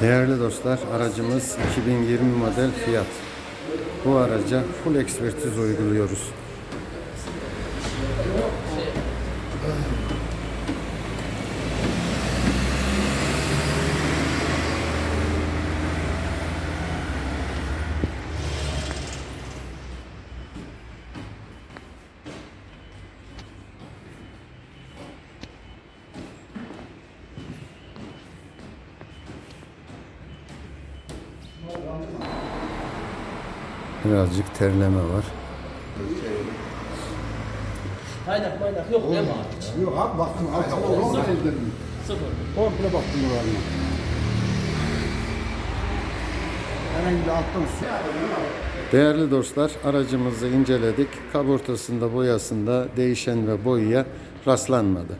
Değerli dostlar, aracımız 2020 model Fiat. Bu araca full ekspertiz uyguluyoruz. Birazcık terleme var. Kaynak maynak yok değil mi abi? Yok abi baktım arkama olmaz dedim. Sıfır. Komple baktım oralarına. Herhangi bir alttan su. Değerli dostlar, aracımızı inceledik. Kaportasında, boyasında değişen ve boyaya rastlanmadı.